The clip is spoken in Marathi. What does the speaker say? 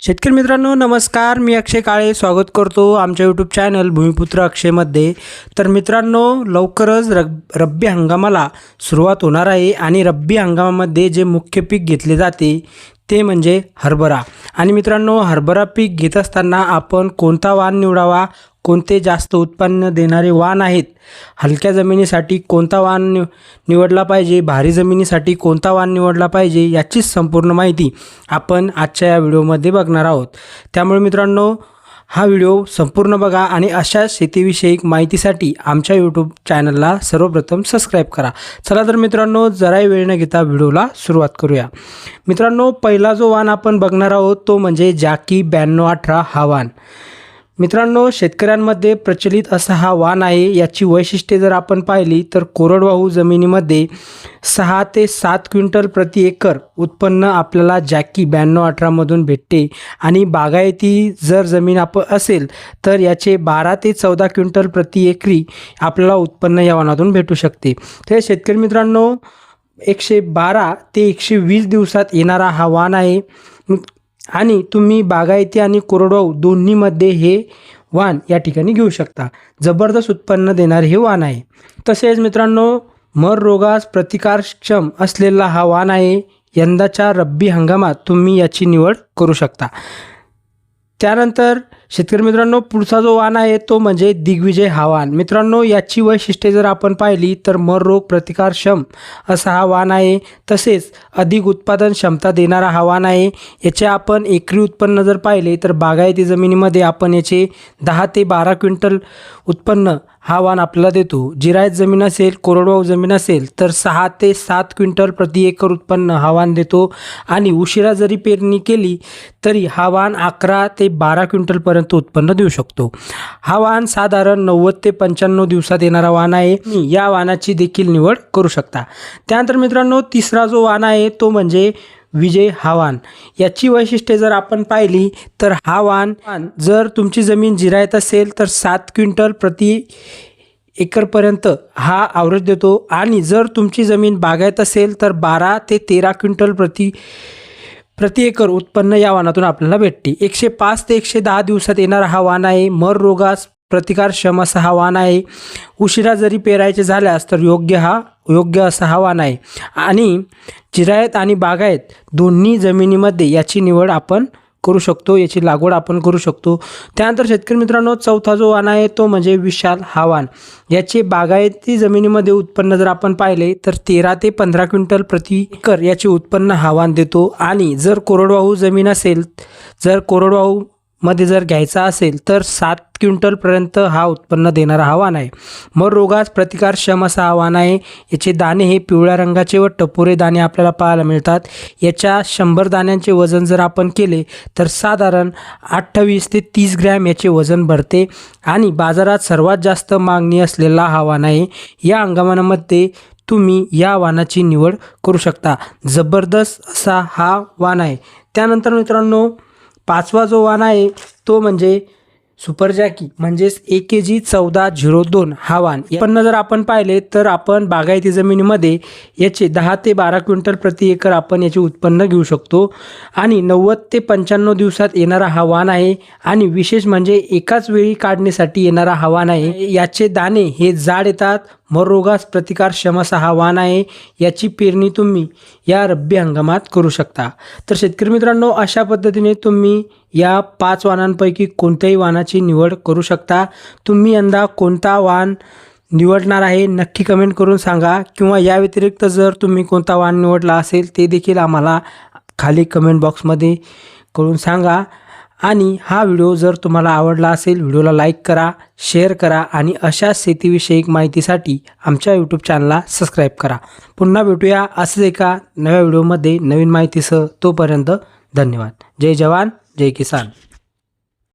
शेतकरी मित्रांनो नमस्कार. मी अक्षय काळे स्वागत करतो आमच्या यूट्यूब चॅनल भूमिपुत्र अक्षयमध्ये तर मित्रांनो लवकरच रब रब्बी हंगामाला सुरुवात होणार आहे आणि रब्बी हंगामामध्ये जे मुख्य पीक घेतले जाते ते म्हणजे हरभरा. आणि मित्रांनो हरभरा पीक घेत असताना आपण कोणता वाण निवडावा? कोणते जास्त उत्पन्न देणारे वाण आहेत? हलक्या जमिनीसाठी कोणता वाण नि निवडला पाहिजे? भारी जमिनीसाठी कोणता वाण निवडला पाहिजे? याचीच संपूर्ण माहिती आपण आजच्या या व्हिडिओमध्ये बघणार आहोत. त्यामुळे मित्रांनो हा व्हिडिओ संपूर्ण बघा आणि अशा शेतीविषयक माहितीसाठी आमच्या यूट्यूब चॅनलला सर्वप्रथम सबस्क्राईब करा. चला तर मित्रांनो जराही वेळ न घेता व्हिडिओला सुरुवात करूया. मित्रांनो पहिला जो वाण आपण बघणार आहोत तो म्हणजे जॅकी ब्याण्णव अठरा हा वाण मित्रांनो शेतकऱ्यांमध्ये प्रचलित असा हा वाण आहे. याची वैशिष्ट्ये जर आपण पाहिली तर कोरडवाहू जमिनीमध्ये सहा ते सात क्विंटल प्रति एकर उत्पन्न आपल्याला जॅकी ब्याण्णव अठरामधून भेटते. आणि बागायती जर जमीन आप असेल तर याचे बारा ते चौदा क्विंटल प्रति एकरी आपल्याला उत्पन्न या वाणातून भेटू शकते. तर शेतकरी मित्रांनो एकशे बारा ते एकशे वीस दिवसात येणारा हा वाण आहे. आणि तुम्ही बागायती आणि कोरडवाहू दोन्हीमध्ये हे वाण या ठिकाणी घेऊ शकता. जबरदस्त उत्पन्न देणारे हे वाण आहे. तसेच मित्रांनो मर रोगास प्रतिकारक्षम असलेला हा वाण आहे. यंदाच्या रब्बी हंगामात तुम्ही याची निवड करू शकता. त्यानंतर शेतकरी मित्रांनो पुढचा जो वाण आहे तो म्हणजे दिग्विजय हा वाण. मित्रांनो याची वैशिष्ट्ये जर आपण पाहिली तर मर रोग प्रतिकारक्षम असा हा वाण आहे. तसेच अधिक उत्पादन क्षमता देणारा हा वाण आहे. याचे आपण एकरी उत्पन्न जर पाहिले तर बागायती जमिनीमध्ये आपण याचे दहा ते बारा क्विंटल उत्पन्न हा वाण आपल्याला देतो. जिरायत जमीन असेल कोरडवाहू जमीन असेल तर सहा ते सात क्विंटल प्रति एकर उत्पन्न हा वाण देतो. आणि उशिरा जरी पेरणी केली तरी हा वाण अकरा ते बारा क्विंटलपर्यंत उत्पन्न देऊ शकतो. हा वाहन साधारण नव्वद ते पंच्याण्णव दिवसात येणारा वाहन आहे. या वाहनाची देखील निवड करू शकता. त्यानंतर मित्रांनो तिसरा जो वाहन आहे तो म्हणजे विजय हा वाहन. याची वैशिष्ट्ये जर आपण पाहिली तर हा वाहन जर तुमची जमीन जिरायत असेल तर सात क्विंटल प्रति एकरपर्यंत हा आवरेज देतो. आणि जर तुमची जमीन बागायत असेल तर बारा ते तेरा क्विंटल प्रति प्रति एकर उत्पन्न या वाणातून आपल्याला भेटते. एकशे पाच ते एकशे दहा दिवसात येणारा हा वाण आहे. मर रोगास प्रतिकारक्षम असा हा वाण आहे. उशिरा जरी पेरायचे झाल्यास तर योग्य हा योग्य असा हा वाण आहे. आणि जिरायत आणि बागायत दोन्ही जमिनीमध्ये याची निवड आपण करू शकतो याची लागवड आपण करू शकतो. त्यानंतर शेतकरी मित्रांनो चौथा जो वाण आहे तो म्हणजे विशाल हा वाण. याचे बागायती जमिनीमध्ये उत्पन्न जर आपण पाहिले तर तेरा ते पंधरा क्विंटल प्रति एकर याचे उत्पन्न हा वाण देतो. आणि जर कोरडवाहू जमीन असेल जर कोरडवाहू मध्ये जर घ्यायचा असेल तर सात क्विंटलपर्यंत हा उत्पन्न देणारा आव्हान आहे. मग रोगास प्रतिकारक्षम असं आव्हान आहे. याचे दाणे हे पिवळ्या रंगाचे व टपोरे दाणे आपल्याला पाहायला मिळतात. याच्या शंभर दाण्यांचे वजन जर आपण केले तर साधारण अठ्ठावीस ते तीस ग्रॅम याचे वजन भरते आणि बाजारात सर्वात जास्त मागणी असलेला हा आहे. या हंगामामध्ये तुम्ही या वानाची निवड करू शकता. जबरदस्त असा हा वाण आहे. त्यानंतर मित्रांनो पाचवा जो वाण आहे तो म्हणजे सुपर जॅकी म्हणजेच ए के जी चौदा झिरो दोन हा वाण. पण जर आपण पाहिले तर आपण बागायती जमिनीमध्ये याचे दहा ते बारा क्विंटल प्रति एकर आपण याचे उत्पन्न घेऊ शकतो. आणि नव्वद ते पंच्याण्णव दिवसात येणारा हा वाण आहे. आणि विशेष म्हणजे एकाच वेळी काढण्यासाठी येणारा हा वाण आहे. याचे दाणे हे जाड येतात मरोगास प्रतिकारक्षम असा हा वाण आहे याची पेरणी तुम्ही या रब्बी हंगामात करू शकता. तर शेतकरी मित्रांनो अशा पद्धतीने तुम्ही या पाच वाणांपैकी कोणत्याही वाणाची निवड करू शकता. तुम्ही यंदा कोणता वाण निवडणार आहे नक्की कमेंट करून सांगा. किंवा या व्यतिरिक्त जर तुम्ही कोणता वाण निवडला असेल ते देखील आम्हाला खाली कमेंट बॉक्समध्ये करून सांगा. आणि हा व्हिडिओ जर तुम्हाला आवडला असेल व्हिडिओला लाईक करा शेअर करा आणि अशा शेतीविषयक माहितीसाठी आमच्या यूट्यूब चॅनलला सबस्क्राईब करा. पुन्हा भेटूया असंच एका नव्या व्हिडिओमध्ये नवीन माहितीसह. तोपर्यंत धन्यवाद. जय जवान जय किसान.